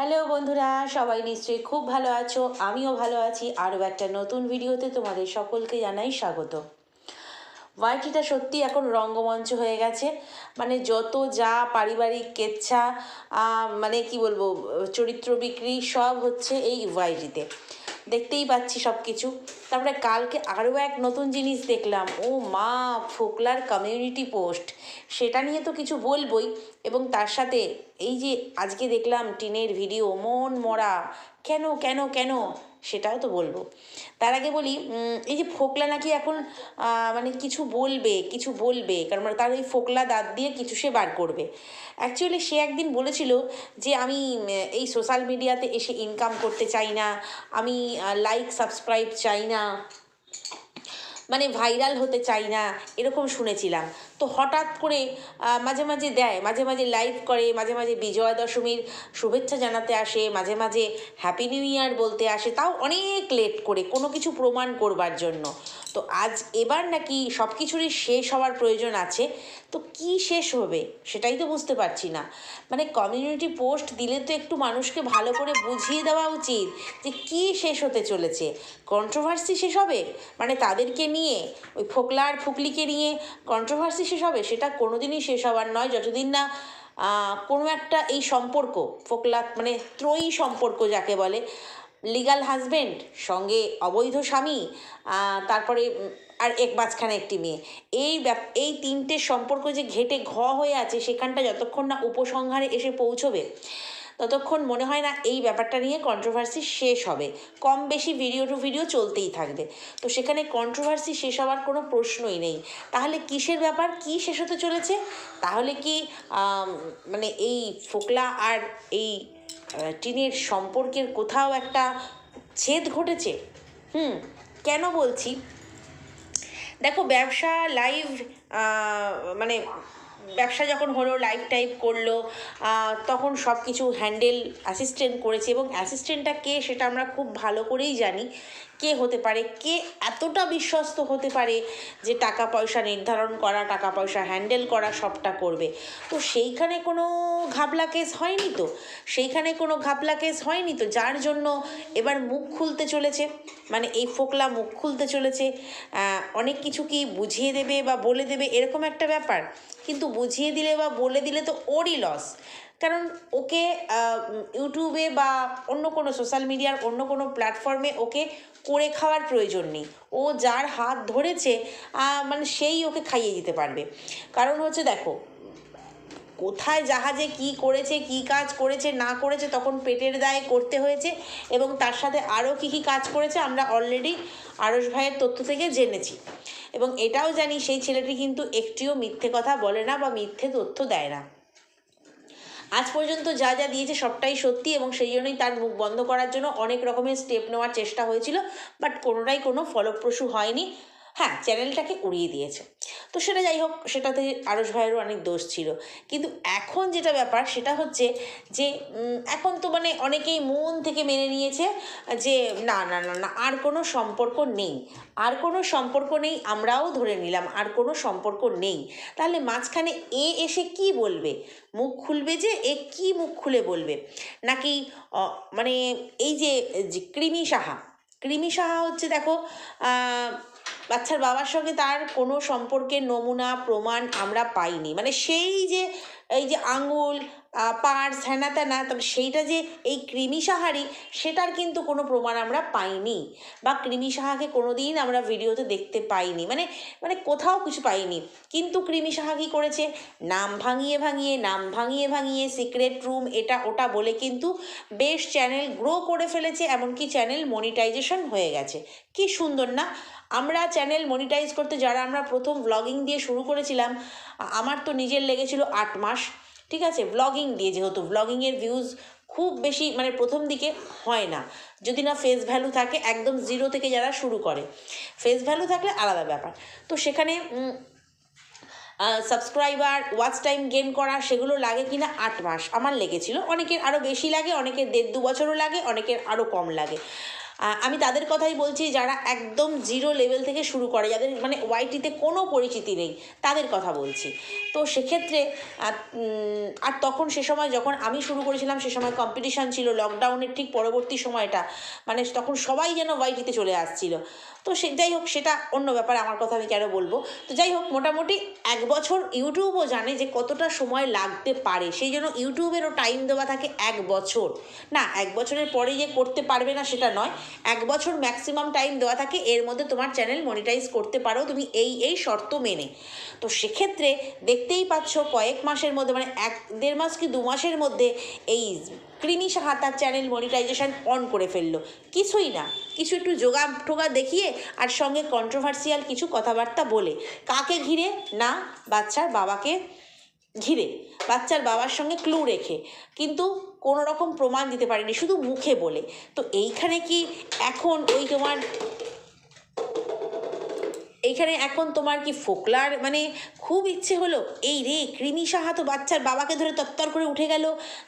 Hello বন্ধুরা, সবাই নিশ্চয়ই খুব ভালো আছো, আমিও ভালো আছি, আরও একটা নতুন ভিডিওতে তোমাদের সকলকে জানাই স্বাগত। ওয়াইটিটা সত্যি এখন রঙ্গমঞ্চ হয়ে গেছে মানে যত যা পারিবারিক কেচ্ছা মানে কি বলব, চরিত্র বিক্রি সব হচ্ছে এই ওয়াইটিতে দেখতেই পাচ্ছি সব কিছু তারপরে কালকে আরও এক নতুন জিনিস দেখলাম। ও মা, ফোকলার কমিউনিটি পোস্ট সেটা নিয়ে তো কিছু বলবই। এবং তার সাথে এই যে আজকে দেখলাম টিনের ভিডিও মন মরা। কেন কেন কেন? সেটাও তো বলব। তার আগে বলি এই যে ফোকলা নাকি এখন মানে কিছু বলবে কিছু বলবে, কারণ মানে তার ওই ফোকলা দাঁত দিয়ে কিছু সে বার করবে। অ্যাকচুয়ালি সে একদিন বলেছিল যে আমি এই সোশ্যাল মিডিয়াতে এসে ইনকাম করতে চাই না, আমি লাইক সাবস্ক্রাইব চাই না মানে ভাইরাল হতে চাই না, এরকম শুনেছিলাম। তো হঠাৎ করে মাঝে মাঝে দেয়, মাঝে মাঝে লাইভ করে, মাঝে মাঝে বিজয়া দশমীর শুভেচ্ছা জানাতে আসে, মাঝে মাঝে হ্যাপি নিউ ইয়ার বলতে আসে, তাও অনেক লেট করে, কোনো কিছু প্রমাণ করবার জন্য। তো আজ এবার নাকি সব কিছুরই শেষ হওয়ার প্রয়োজন আছে, তো কি শেষ হবে সেটাই তো বুঝতে পারছি না। মানে কমিউনিটি পোস্ট দিলে তো একটু মানুষকে ভালো করে বুঝিয়ে দেওয়া উচিত যে কি শেষ হতে চলেছে। কন্ট্রোভার্সি শেষ হবে? মানে তাদেরকে নিয়ে, ওই ফোকলার ফুকলিকে নিয়ে কন্ট্রোভার্সি শেষ হবে, সেটা কোনোদিনই শেষ হওয়ার নয়। যতদিন না কোনো একটা এই সম্পর্ক, ফোকলা মানে ত্রয়ী সম্পর্ক যাকে বলে লিগাল হাজবেন্ড সঙ্গে অবৈধ স্বামী তারপরে আর এক মাঝখানে একটি মেয়ে। এই এই তিনটে সম্পর্ক যে ঘেটে ঘ হয়ে আছে, সেখানটা যতক্ষণ না উপসংহারে এসে পৌঁছবে ততক্ষণ মনে হয় না এই ব্যাপারটা নিয়ে কন্ট্রোভার্সি শেষ হবে। কম বেশি ভিডিও টু ভিডিও চলতেই থাকবে। তো সেখানে কন্ট্রোভার্সি শেষ হওয়ার কোনো প্রশ্নই নেই। তাহলে কিসের ব্যাপার? কি শেষ হতে চলেছে? তাহলে কি মানে এই ফোকলা আর এই টিনের সম্পর্কের কোথাও একটা ছেদ ঘটেছে? হুম, কেন বলছি? দেখো, ব্যবসা লাইভ মানে ব্যবসা যখন হলো লাইফ টাইপ করল তখন সব কিছু হ্যান্ডেল অ্যাসিস্ট্যান্ট করেছে এবং অ্যাসিস্ট্যান্টটা কে সেটা আমরা খুব ভালো করেই জানি। কে হতে পারে? কে এতটা বিশ্বস্ত হতে পারে যে টাকা পয়সা নির্ধারণ করা, টাকা পয়সা হ্যান্ডেল করা সবটা করবে? তো সেইখানে কোনো ঘাবলা কেস হয়নি তো? সেইখানে কোনো ঘাবলা কেস হয়নি তো? যার জন্য এবার মুখ খুলতে চলেছে। মানে এই ফোকলা মুখ খুলতে চলেছে। অনেক কিছু কি বুঝিয়ে দেবে বা বলে দেবে এরকম একটা ব্যাপার। কিন্তু বুঝিয়ে দিলে বা বলে দিলে তো ওরই লস কারণ ওকে ইউটিউবে বা অন্য কোনো সোশ্যাল মিডিয়ার অন্য কোনো প্ল্যাটফর্মে ওকে করে খাওয়ার প্রয়োজন নেই। ও যার হাত ধরেছে মানে সেই ওকে খাইয়ে দিতে পারবে। কারণ হচ্ছে দেখো, কোথায় জাহাজে কি করেছে, কি কাজ করেছে, না করেছে, তখন পেটের দায়ে করতে হয়েছে এবং তার সাথে আরও কী কী কাজ করেছে আমরা অলরেডি আরস ভাইয়ের তথ্য থেকে জেনেছি। এবং এটাও জানি সেই ছেলেটি কিন্তু একটিও মিথ্যে কথা বলে না বা মিথ্যে তথ্য দেয় না। আজ পর্যন্ত যা যা দিয়েছে সবটাই সত্যি এবং সেই জন্যই তার মুখ বন্ধ করার জন্য অনেক রকমের স্টেপ নেওয়ার চেষ্টা হয়েছিল বাট কোনোটাই কোনো ফলপ্রসূ হয়নি। হ্যাঁ চ্যানেলটাকে উড়িয়ে দিয়েছে। তো সেটা যাই হোক, সেটাতে আরস ভাইয়েরও অনেক দোষ ছিল। কিন্তু এখন যেটা ব্যাপার, সেটা হচ্ছে যে এখন তো মানে অনেকেই মন থেকে মেনে নিয়েছে যে, না না না না, আর কোনো সম্পর্ক নেই। আর কোনো সম্পর্ক নেই, আমরাও ধরে নিলাম, আর কোনো সম্পর্ক নেই। তাহলে মাঝখানে এ এসে কি বলবে? মুখ খুলবে যে, এ কি মুখ খুলে বলবে? নাকি মানে এই যে কৃমি সাহা কৃমি সাহা হচ্ছে দেখো বাচ্চার বাবার সঙ্গে তার কোনো সম্পর্কের নমুনা, প্রমাণ আমরা পাইনি। মানে সেই যে, এই যে আঙুল পার্স হ্যানা ত্যানা তবে সেইটা যে এই কৃমি সাহারই সেটার কিন্তু কোনো প্রমাণ আমরা পাইনি। বা কৃমি সাহাকে কোনো দিন আমরা ভিডিওতে দেখতে পাইনি। মানে মানে কোথাও কিছু পাইনি। কিন্তু কৃমি সাহা কী করেছে? নাম ভাঙিয়ে ভাঙিয়ে, নাম ভাঙিয়ে ভাঙিয়ে সিক্রেট রুম এটা ওটা বলে কিন্তু বেশ চ্যানেল গ্রো করে ফেলেছে, এমনকি চ্যানেল মনিটাইজেশন হয়ে গেছে। কি সুন্দর না? আমরা চ্যানেল মনিটাইজ করতে, যারা আমরা প্রথম ব্লগিং দিয়ে শুরু করেছিলাম, আমার তো নিজের লেগেছিল আট মাস। ঠিক আছে? ব্লগিং দিয়ে যেহেতু ব্লগিংয়ের ভিউজ খুব বেশি মানে প্রথম দিকে হয় না। যদি না ফেস ভ্যালু থাকে, একদম জিরো থেকে যারা শুরু করে। ফেস ভ্যালু থাকলে আলাদা ব্যাপার। তো সেখানে সাবস্ক্রাইবার ওয়াচ টাইম গেন করা, সেগুলো লাগে কিনা? আট মাস। আমার লেগেছিল। অনেকের আরও বেশি লাগে, অনেকের দেড় দু বছরও লাগে, অনেকের আরও কম লাগে। আমি তাদের কথাই বলছি যারা একদম জিরো লেভেল থেকে শুরু করে যাদের মানে ওয়াইটিতে কোনো পরিচিতি নেই তাদের কথা বলছি। তো সেক্ষেত্রে আর, তখন সে সময় যখন আমি শুরু করেছিলাম সে সময় কম্পিটিশান ছিল লকডাউনের ঠিক পরবর্তী সময়টা মানে তখন সবাই যেন ওয়াইটিতে চলে আসছিল। তো সে যাই হোক সেটা অন্য ব্যাপার আমার কথা আমি কেন বলব? তো যাই হোক মোটামুটি এক বছর ইউটিউবও জানে যে কতটা সময় লাগতে পারে। সেই জন্য ইউটিউবেরও টাইম দেওয়া থাকে এক বছর। না এক বছরের পরে যে করতে পারবে না সেটা নয়। এক বছর ম্যাক্সিমাম টাইম দেওয়া থাকে, এর মধ্যে তোমার চ্যানেল মনিটাইজ করতে পারো তুমি এই এই শর্ত মেনে। তো সেক্ষেত্রে দেখতেই পাচ্ছ কয়েক মাসের মধ্যে মানে এক, দেড় মাস কি দু মাসের মধ্যে এই কৃমি সাহা তার চ্যানেল মনিটাইজেশন অন করে ফেলল। কিছুই না, কিছু একটু যোগা ঠোগা দেখিয়ে আর সঙ্গে কন্ট্রোভার্সিয়াল কিছু কথাবার্তা বলে। কাকে ঘিরে? না, বাচ্চার বাবাকে ঘিরে, বাচ্চার বাবার সঙ্গে ক্লু রেখে। কিন্তু কোনো রকম প্রমাণ দিতে পারেনি, শুধু মুখে বলে। তো এইখানে কি এখন ওই তোমার এইখানে এখন তোমার কি ফোকলার মানে খুব ইচ্ছে হলো, এই রে কৃমি সাহা তো বাচ্চার বাবাকে ধরে তত্তর করে উঠে গেল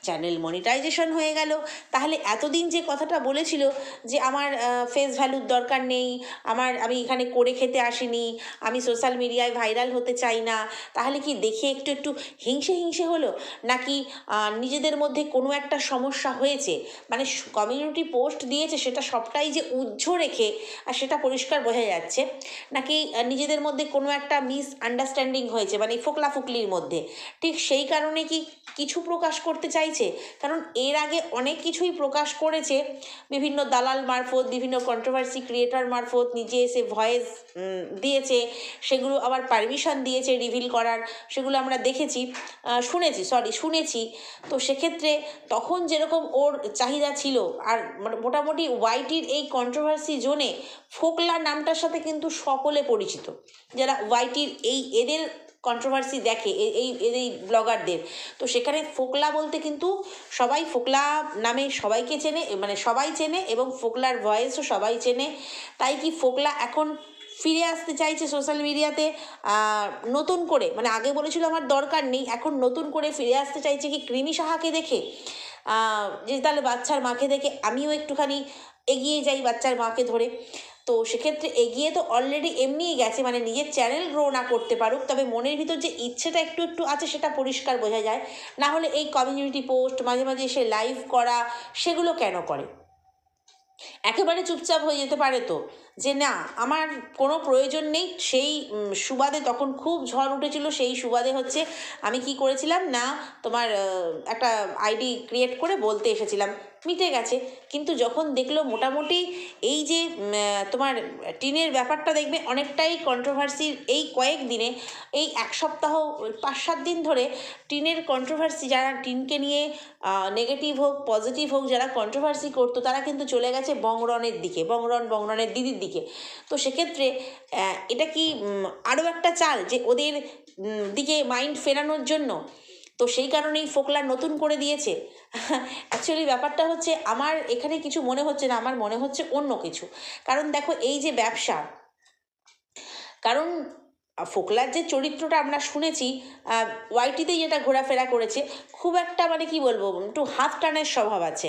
চ্যানেল মনিটাইজেশন হয়ে গেল। তাহলে এতদিন যে কথাটা বলেছিল যে আমার ফেস ভ্যালুর দরকার নেই, আমার, আমি এখানে করে খেতে আসিনি, আমি সোশ্যাল মিডিয়ায় ভাইরাল হতে চাই না, তাহলে কি দেখে একটু একটু হিংসে হিংসে হলো? নাকি নিজেদের মধ্যে কোনো একটা সমস্যা হয়েছে? মানে কমিউনিটি পোস্ট দিয়েছে, সেটা সবটাই যে উজ্জ্ব রেখে, আর সেটা পরিষ্কার বোঝা যাচ্ছে। নাকি নিজেদের মধ্যে কোনো একটা মিস আন্ডারস্ট্যান্ডিং হয়েছে মানে ফোকলা ফুকলির মধ্যে। ঠিক সেই কারণে কি কিছু প্রকাশ করতে চাইছে? কারণ এর আগে অনেক কিছুই প্রকাশ করেছে, বিভিন্ন দালাল মারফত, বিভিন্ন কন্ট্রোভার্সি ক্রিয়েটার মারফত, নিজে এসে ভয়েস দিয়েছে, সেগুলো আবার পারমিশন দিয়েছে রিভিল করার, সেগুলো আমরা দেখেছি শুনেছি সরি শুনেছি। তো সেক্ষেত্রে তখন যেরকম ওর চাহিদা ছিল, আর মোটামুটি ওয়াইটির এই কন্ট্রোভার্সি জোনে ফোকলা নামটার সাথে কিন্তু সকলে পরিচিত। যারা ওয়াইটির এই এদের কন্ট্রোভার্সি দেখে এই এই ব্লগারদের তো সেখানে ফোকলা বলতে কিন্তু সবাই ফোকলা নামে সবাইকে চেনে মানে সবাই চেনে এবং ফোকলার ভয়েসও সবাই চেনে। তাই কি ফোকলা এখন ফিরে আসতে চাইছে সোশ্যাল মিডিয়াতে নতুন করে মানে আগে বলেছিল আমার দরকার নেই, এখন নতুন করে ফিরে আসতে চাইছে কি কৃমি সাহাকে দেখে? যে তাহলে বাচ্চার মাকে দেখে আমিও একটুখানি এগিয়ে যাই বাচ্চার মাকে ধরে। তো সেক্ষেত্রে এগিয়ে তো অলরেডি এমনিই গেছে মানে নিজের চ্যানেল গ্রো না করতে পারুক, তবে মনের ভিতর যে ইচ্ছেটা একটু একটু আছে সেটা পরিষ্কার বোঝা যায়। না হলে এই কমিউনিটি পোস্ট মাঝে মাঝে এসে লাইভ করা, সেগুলো কেন করে? একেবারে চুপচাপ হয়ে যেতে পারে তো। যে না, আমার কোনো প্রয়োজন নেই, সেই সুবাদে তখন খুব ঝড় উঠেছিল, সেই সুবাদে হচ্ছে আমি কি করেছিলাম না, তোমার একটা আইডি ক্রিয়েট করে বলতে এসেছিলাম। মিটে গেছে। কিন্তু যখন দেখল মোটামুটি এই যে তোমার টিনের ব্যাপারটা দেখবে অনেকটাই কন্ট্রোভার্সির এই কয়েক দিনে, এই এক সপ্তাহ পাঁচ সাত দিন ধরে টিনের কন্ট্রোভার্সি যারা টিনকে নিয়ে নেগেটিভ হোক পজিটিভ হোক, যারা কন্ট্রোভার্সি করতো, তারা কিন্তু চলে গেছে বংরনের দিকে, বংরন বংরনের দিদির দিকে। তো সেক্ষেত্রে এটা কি আরও একটা চাল যে ওদের দিকে মাইন্ড ফেরানোর জন্য তো সেই কারণেই ফোকলা নতুন করে দিয়েছে। অ্যাকচুয়ালি ব্যাপারটা হচ্ছে আমার এখানে কিছু মনে হচ্ছে না, আমার মনে হচ্ছে অন্য কিছু। কারণ দেখো এই যে ব্যবসা, কারণ ফোকলার যে চরিত্রটা আমরা শুনেছি ওয়াইটিতে যেটা ঘোরাফেরা করেছে, খুব একটা মানে কি বলব, একটু হাফ টানের স্বভাব আছে।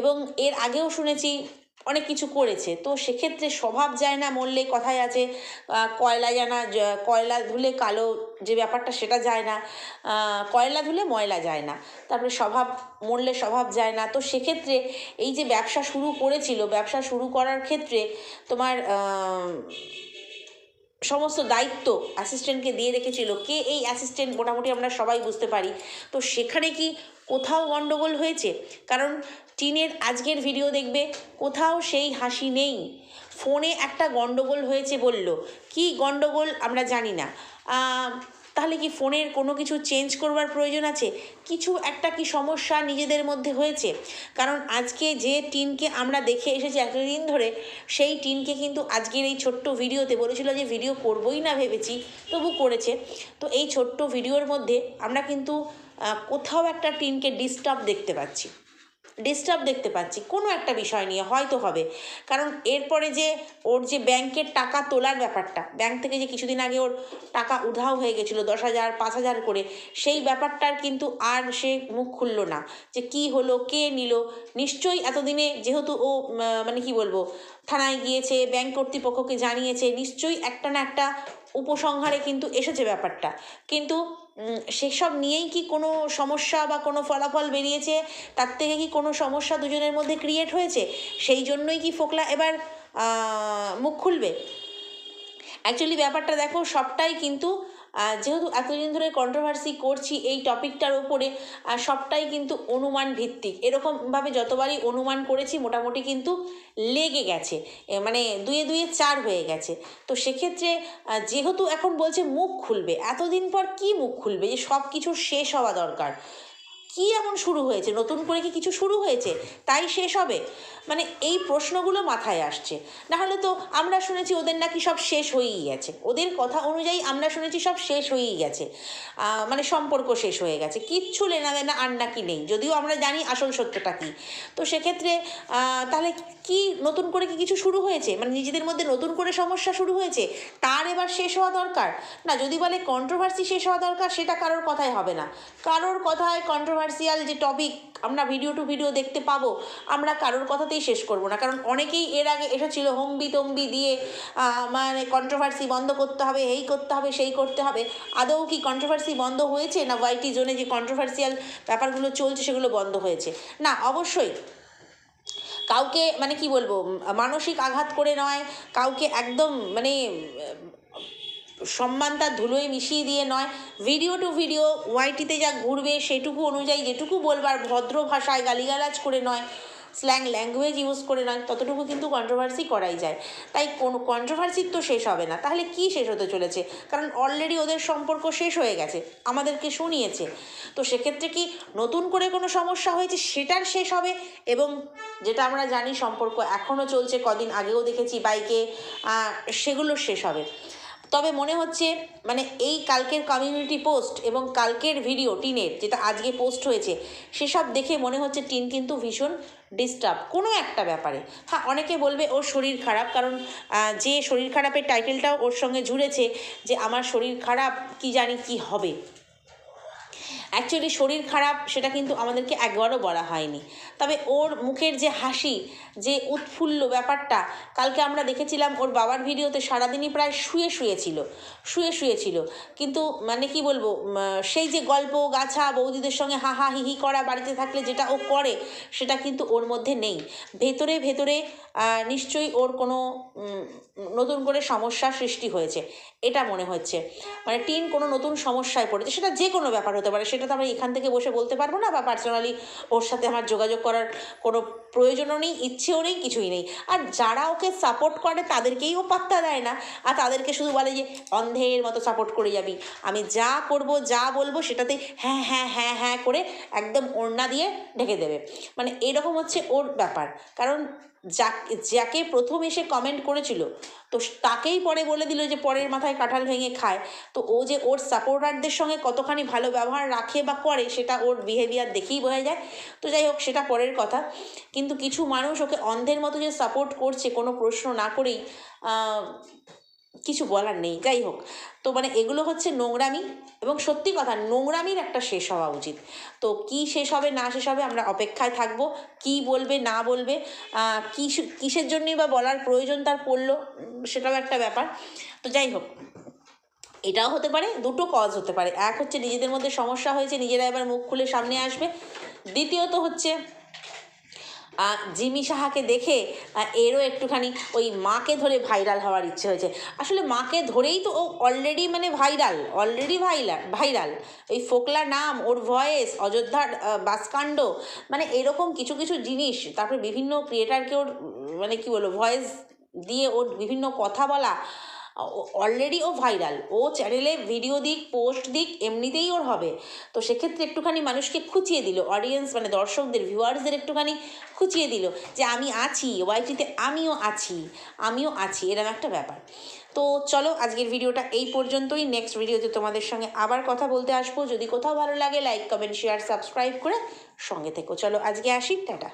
এবং এর আগেও শুনেছি অনেক কিছু করেছে। তো সেক্ষেত্রে স্বভাব যায় না মরলে কথায় আছে। কয়লা জানা কয়লা ধুলে কালো যে ব্যাপারটা সেটা যায় না। কয়লা ধুলে ময়লা যায় না। তারপরে স্বভাব, মরলে স্বভাব যায় না। তো সেক্ষেত্রে এই যে ব্যবসা শুরু করেছিল, ব্যবসা শুরু করার ক্ষেত্রে তোমার সমস্ত দায়িত্ব অ্যাসিস্ট্যান্টকে দিয়ে রেখেছিল। কে এই অ্যাসিস্ট্যান্ট মোটামুটি আমরা সবাই বুঝতে পারি। তো সেখানে কি কোথাও গণ্ডগোল হয়েছে? কারণ টিনের আজকের ভিডিও দেখবে, কোথাও সেই হাসি নেই। ফোনে একটা গণ্ডগোল হয়েছে বলল। কি গণ্ডগোল আমরা জানি না। তাহলে কি ফোনের কোনো কিছু চেঞ্জ করবার প্রয়োজন আছে? কিছু একটা কি সমস্যা নিজেদের মধ্যে হয়েছে? কারণ আজকে যে টিনকে আমরা দেখে এসেছি এতদিন ধরে, সেই টিনকে কিন্তু আজকের এই ছোট্ট ভিডিওতে বলেছিল যে, ভিডিও করবই না ভেবেছি। তবু করেছে। তো এই ছোট্ট ভিডিওর মধ্যে আমরা কিন্তু কোথাও একটা টিনকে ডিস্টার্ব দেখতে পাচ্ছি। ডিস্টার্ব দেখতে পাচ্ছি। কোনো একটা বিষয় নিয়ে হয়তো হবে। কারণ এরপরে যে ওর যে ব্যাংকের টাকা তোলার ব্যাপারটা, ব্যাংক থেকে যে কিছুদিন আগে ওর টাকা উধাও হয়ে গেছিল, দশ হাজার, পাঁচ হাজার করে, সেই ব্যাপারটার কিন্তু আর সে মুখ খুললো না যে কি হলো, কে নিল। নিশ্চয়ই এতদিনে যেহেতু ও মানে কি বলব, থানায় গিয়েছে, ব্যাংক কর্তৃপক্ষকে জানিয়েছে, নিশ্চয়ই একটা না একটা উপসংহারে কিন্তু এসেছে ব্যাপারটা। কিন্তু সেসব নিয়েই কি কোনো সমস্যা বা কোনো ফলাফল বেরিয়েছে? তার থেকে কি কোনো সমস্যা দুজনের মধ্যে ক্রিয়েট হয়েছে? সেই জন্যই কি ফোকলা এবার মুখ খুলবে? অ্যাকচুয়ালি ব্যাপারটা দেখো, সবটাই কিন্তু যেহেতু এতদিন ধরে কন্ট্রোভার্সি করছি, এই টপিকটার ওপরে সবটাই কিন্তু অনুমান ভিত্তিক। এরকমভাবে যতবারই অনুমান করেছি, মোটামুটি কিন্তু লেগে গেছে। মানে দুয়ে দুয়ে চার হয়ে গেছে। তো সেক্ষেত্রে যেহেতু এখন বলছে মুখ খুলবে, এতদিন পর কি মুখ খুলবে? যে সব কিছুর শেষ হওয়া দরকার। কি এমন শুরু হয়েছে? নতুন করে কি কিছু শুরু হয়েছে? তাই শেষ হবে? মানে এই প্রশ্নগুলো মাথায় আসছে। না হলে তো আমরা শুনেছি ওদের নাকি সব শেষ হয়েই গেছে। ওদের কথা অনুযায়ী আমরা শুনেছি সব শেষ হয়েই গেছে। মানে সম্পর্ক শেষ হয়ে গেছে। কিচ্ছু লেনা দেনা আর নাকি নেই। যদিও আমরা জানি আসল সত্যটা কী। তো সেক্ষেত্রে তাহলে কি নতুন করে কি কিছু শুরু হয়েছে? মানে নিজেদের মধ্যে নতুন করে সমস্যা শুরু হয়েছে? তার এবার শেষ হওয়া দরকার? না, যদি বলে কন্ট্রোভার্সি শেষ হওয়া দরকার, সেটা কারোর কথাই হবে না। কারোর কথায় কন্ট্রোভার্সিয়াল যে টপিক আমরা ভিডিও টু ভিডিও দেখতে পাবো, আমরা কারোর কথাতেই শেষ করব না। কারণ অনেকেই এর আগে এসেছিল, হম্বি তম্বি দিয়ে মানে কন্ট্রোভার্সি বন্ধ করতে হবে, এই করতে হবে, সেই করতে হবে। আদৌ কি কন্ট্রোভার্সি বন্ধ হয়েছে না ওয়াইটি জোনে যে কন্ট্রোভার্সিয়াল ব্যাপারগুলো চলছে সেগুলো বন্ধ হয়েছে? না, অবশ্যই। কাউকে মানে কি বলব, মানসিক আঘাত করে নয়, কাউকে একদম মানে সম্মান তার ধুলোয় মিশিয়ে দিয়ে নয়। ভিডিও টু ভিডিও ওয়াইটিতে যা ঘুরবে সেটুকু অনুযায়ী যেটুকু বলবার ভদ্র ভাষায় গালিগালাজ করে নয় স্ল্যাং ল্যাঙ্গুয়েজ ইউজ করে নয়, ততটুকু কিন্তু কন্ট্রোভার্সি করাই যায়। তাই কোনো কন্ট্রোভার্সির তো শেষ হবে না। তাহলে কি শেষ হতে চলেছে? কারণ অলরেডি ওদের সম্পর্ক শেষ হয়ে গেছে, আমাদেরকে শুনিয়েছে। তো সেক্ষেত্রে কি নতুন করে কোনো সমস্যা হয়েছে সেটার শেষ হবে? এবং যেটা আমরা জানি সম্পর্ক এখনও চলছে, কদিন আগেও দেখেছি বাইকে সেগুলো শেষ হবে। তবে মনে হচ্ছে মানে এই কালকের কমিউনিটি পোস্ট এবং কালকের ভিডিও টিনের, যেটা আজকে পোস্ট হয়েছে, সেসব দেখে মনে হচ্ছে টিন কিন্তু ভীষণ ডিস্টার্ব কোনো একটা ব্যাপারে। হ্যাঁ অনেকে বলবে ওর শরীর খারাপ, কারণ যে শরীর খারাপের টাইটেলটাও ওর সঙ্গে জুড়েছে, যে আমার শরীর খারাপ, কি জানি কি হবে। অ্যাকচুয়ালি শরীর খারাপ, সেটা কিন্তু আমাদেরকে একবারও বলা হয়নি। তবে ওর মুখের যে হাসি, যে উৎফুল্ল ব্যাপারটা, কালকে আমরা দেখেছিলাম ওর বাবার ভিডিওতে সারাদিনই প্রায় শুয়ে শুয়েছিল শুয়ে শুয়েছিল। কিন্তু মানে কি বলব সেই যে গল্প, গাছা, বৌদিদের সঙ্গে হা হা হি হি করা, বাড়িতে থাকলে যেটা ও করে, সেটা কিন্তু ওর মধ্যে নেই। ভেতরে ভেতরে নিশ্চয়ই ওর কোনো নতুন করে সমস্যা সৃষ্টি হয়েছে। এটা মনে হচ্ছে। মানে টিন কোনো নতুন সমস্যায় পড়েছে। সেটা যে কোনো ব্যাপার হতে পারে। সেটা তো আমরা এখান থেকে বসে বলতে পারব না বা পার্সোনালি ওর সাথে আমার যোগাযোগ করার কোনো প্রয়োজনও নেই, ইচ্ছেও নেই, কিছুই নেই। আর যারা ওকে সাপোর্ট করে, তাদেরকেই ও পাত্তা দেয় না। আর তাদেরকে শুধু বলে যে, অন্ধের মতো সাপোর্ট করে যাবি। আমি যা করব, যা বলব সেটাতে হ্যাঁ হ্যাঁ হ্যাঁ হ্যাঁ করে একদম ওড়না দিয়ে ঢেকে দেবে। মানে এরকম হচ্ছে ওর ব্যাপার। কারণ যাকে যাকে প্রথম এসে কমেন্ট করেছিল, তো তাকেই পরে বলে দিল যে পরের মাথায় কাঁঠাল ভেঙে খায়। তো ও যে ওর সাপোর্টারদের সঙ্গে কতখানি ভালো ব্যবহার রাখে বা করে, সেটা ওর বিহেভিয়ার দেখেই বোঝা যায়। তো যাই হোক, সেটা পরের কথা। কিন্তু কিছু মানুষ ওকে অন্ধের মতো যে সাপোর্ট করছে, কোনো প্রশ্ন না করেই কিছু বলার নেই, যাই হোক। তো মানে এগুলো হচ্ছে নোংরামি এবং সত্যি কথা, নোংরামির একটা শেষ হওয়া উচিত। তো কি শেষ হবে, না শেষ হবে, আমরা অপেক্ষায় থাকব। কি বলবে, না বলবে কি কিসের জন্যই বা বলার প্রয়োজন তার পড়ল সেটাও একটা ব্যাপার। তো যাই হোক, এটাও হতে পারে, দুটো কজ হতে পারে। এক হচ্ছে নিজেদের মধ্যে সমস্যা হয়েছে, নিজেরা এবার মুখ খুলে সামনে আসবে। দ্বিতীয়ত হচ্ছে জিমি সাহাকে দেখে এরও একটুখানি ওই মাকে ধরে ভাইরাল হওয়ার ইচ্ছে হয়েছে। আসলে মাকে ধরেই তো ও অলরেডি মানে ভাইরাল অলরেডি ভাইরাল ভাইরাল ওই ফোকলা নাম, ওর ভয়েস অযোধ্যার বাসকাণ্ড মানে এরকম কিছু কিছু জিনিস, তারপরে বিভিন্ন ক্রিয়েটারকে ওর মানে কি বলব ভয়েস দিয়ে ওর বিভিন্ন কথা বলা অলরেডি ও ভাইরাল ও চ্যানেলে ভিডিও দিক পোস্ট দিক, এমনিতেই ওর হবে। তো সেক্ষেত্রে একটুখানি মানুষকে খুঁচিয়ে দিল অডিয়েন্স মানে দর্শকদের ভিউয়ার্সদের একটুখানি খুঁচিয়ে দিল যে আমি আছি ওয়াইটিতে আমিও আছি আমিও আছি এরকম একটা ব্যাপার। তো চলো আজকের ভিডিওটা এই পর্যন্তই। নেক্সট ভিডিওতে তোমাদের সঙ্গে আবার কথা বলতে আসব। যদি কোথাও ভালো লাগে লাইক কমেন্ট শেয়ার সাবস্ক্রাইব করে সঙ্গে থেকো। চলো আজকে আসি, টাটা।